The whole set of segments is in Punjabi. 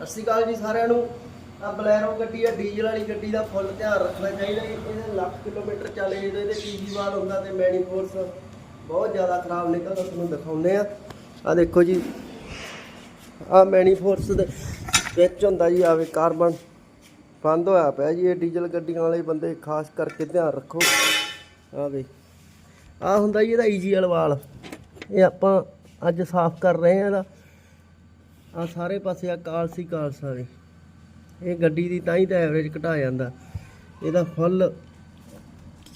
ਸਤਿ ਸ਼੍ਰੀ ਅਕਾਲ ਜੀ ਸਾਰਿਆਂ ਨੂੰ। ਆ ਬਲੈਰੋ ਗੱਡੀ ਆ, ਡੀਜ਼ਲ ਵਾਲੀ ਗੱਡੀ ਦਾ ਫੁੱਲ ਧਿਆਨ ਰੱਖਣਾ ਚਾਹੀਦਾ ਜੀ। ਇਹਦੇ ਲੱਖ ਕਿਲੋਮੀਟਰ ਚੱਲੇ ਜਦੋਂ ਇਹਦੇ ਟੀਜੀ ਵਾਲ ਹੁੰਦਾ ਤੇ ਮੈਨੀਫੋਰਸ ਬਹੁਤ ਜ਼ਿਆਦਾ ਖਰਾਬ ਨਿਕਲਦਾ, ਤੁਹਾਨੂੰ ਦਿਖਾਉਂਦੇ ਆ। ਆ ਦੇਖੋ ਜੀ ਆ ਮੈਨੀਫੋਰਸ ਦੇ ਵਿੱਚ ਹੁੰਦਾ ਜੀ ਆਵੇ ਕਾਰਬਨ ਬੰਦ ਹੋਇਆ ਪਿਆ ਜੀ। ਇਹ ਡੀਜ਼ਲ ਗੱਡੀਆਂ ਵਾਲੇ ਬੰਦੇ ਖਾਸ ਕਰਕੇ ਧਿਆਨ ਰੱਖੋ। ਆ ਵੇ ਆ ਹੁੰਦਾ ਜੀ ਇਹਦਾ ਈਜੀਐਲ ਵਾਲ। ਇਹ ਆਪਾਂ ਅੱਜ ਸਾਫ਼ ਕਰ ਰਹੇ ਆ ਇਹਦਾ। ਆ ਸਾਰੇ ਪਾਸੇ ਆ ਕਾਲਸੀ ਕਾਲਸਾ ਵੇ ਇਹ ਗੱਡੀ ਦੀ ਤਾਂ ਹੀ ਤਾਂ ਐਵਰੇਜ ਘਟਾ ਜਾਂਦਾ। ਇਹਦਾ ਫੁੱਲ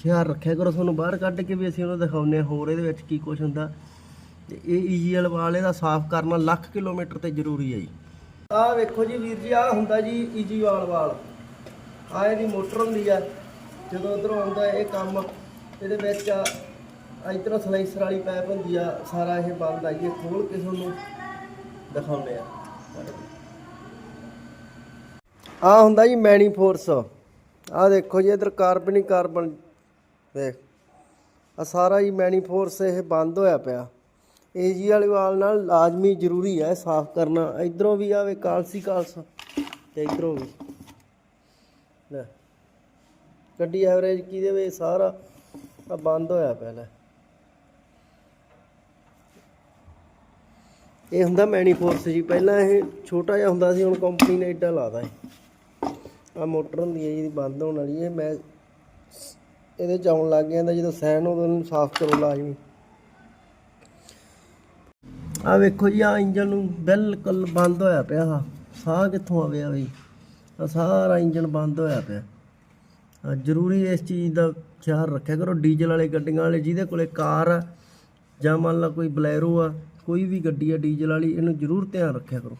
ਖਿਆਲ ਰੱਖਿਆ ਕਰੋ ਤੁਹਾਨੂੰ ਬਾਹਰ ਕੱਢ ਕੇ ਵੀ ਅਸੀਂ ਉਹਨੂੰ ਦਿਖਾਉਂਦੇ ਹਾਂ ਹੋਰ ਇਹਦੇ ਵਿੱਚ ਕੀ ਕੁਝ ਹੁੰਦਾ। ਤੇ ਇਹ ਈਜੀਐਲ ਵਾਲ ਇਹਦਾ ਸਾਫ਼ ਕਰਨਾ ਲੱਖ ਕਿਲੋਮੀਟਰ ਤੇ ਜ਼ਰੂਰੀ ਹੈ ਜੀ। ਆਹ ਵੇਖੋ ਜੀ ਵੀਰ ਜੀ, ਆਹ ਹੁੰਦਾ ਜੀ ਈਜੀ ਵਾਲ ਵਾਲ। ਆ ਇਹਦੀ ਮੋਟਰ ਹੁੰਦੀ ਆ, ਜਦੋਂ ਉਧਰੋਂ ਆਉਂਦਾ ਇਹ ਕੰਮ, ਇਹਦੇ ਵਿੱਚ ਆ ਇਧਰੋਂ ਸਲਾਈਸਰ ਵਾਲੀ ਪਾਈਪ ਹੁੰਦੀ ਆ, ਸਾਰਾ ਇਹ ਬੰਦ ਆਈਏ ਜੀ ਖੋਲ ਕੇ ਤੁਹਾਨੂੰ ਦਿਖਾਉਂਦੇ ਆ। ਆ ਹੁੰਦਾ ਜੀ ਮੈਨੀਫੋਰਸ ਆ ਦੇਖੋ ਜੀ, ਇਧਰ ਕਾਰਬਨ ਹੀ ਕਾਰਬਨ ਦੇਖ ਆ ਸਾਰਾ ਹੀ ਮੈਨੀਫੋਰਸ ਇਹ ਬੰਦ ਹੋਇਆ ਪਿਆ। ਏਜੀ ਵਾਲੇ ਵਾਲ ਨਾਲ ਲਾਜ਼ਮੀ ਜ਼ਰੂਰੀ ਹੈ ਸਾਫ਼ ਕਰਨਾ। ਇਧਰੋਂ ਵੀ ਆਵੇ ਕਾਲਸੀ ਕਾਲਸ। ਤੇ ਇਧਰੋਂ ਵੀ। ਲੈ। ਗੱਡੀ ਐਵਰੇਜ ਕੀ ਦੇਵੇ ਸਾਰਾ ਬੰਦ ਹੋਇਆ ਪਿਆ, ਲੈ। ਇਹ ਹੁੰਦਾ ਮੈਨੀਫੋਰਸ ਜੀ, ਪਹਿਲਾਂ ਇਹ ਛੋਟਾ ਜਿਹਾ ਹੁੰਦਾ ਸੀ, ਹੁਣ ਕੰਪਨੀ ਨੇ ਏਡਾ ਲਾਦਾ ਹੈ ਆ ਮੋਟਰ ਹੁੰਦੀ ਹੈ ਜਿਹਦੀ ਬੰਦ ਹੋਣ ਵਾਲੀ ਹੈ। ਮੈਂ ਇਹਦੇ ਚ ਆਉਣ ਲੱਗ ਜਾਂਦਾ ਤਾਂ ਜਦੋਂ ਸੈਨ ਉਦੋਂ ਇਹਨੂੰ ਸਾਫ਼ ਕਰੋ ਲਾਜ਼ਮੀ। ਆ ਵੇਖੋ ਜੀ ਆ ਇੰਜਨ ਨੂੰ ਬਿਲਕੁਲ ਬੰਦ ਹੋਇਆ ਪਿਆ ਆ ਸਾਹ ਕਿੱਥੋਂ ਆਵੇ ਆ ਬਈ? ਆ ਸਾਰਾ ਇੰਜਨ ਬੰਦ ਹੋਇਆ ਪਿਆ। ਜ਼ਰੂਰੀ ਇਸ ਚੀਜ਼ ਦਾ ਖਿਆਲ ਰੱਖਿਆ ਕਰੋ। ਡੀਜ਼ਲ ਵਾਲੇ ਗੱਡੀਆਂ ਵਾਲੇ, ਜਿਹਦੇ ਕੋਲੇ ਕਾਰ ਆ, ਜਾਂ ਮੰਨ ਲਾ ਕੋਈ ਬਲੈਰੋ ਆ ਕੋਈ ਵੀ ਗੱਡੀ ਹੈ ਡੀਜ਼ਲ ਵਾਲੀ ਇਹਨੂੰ ਜ਼ਰੂਰ ਧਿਆਨ ਰੱਖਿਆ ਕਰੋ।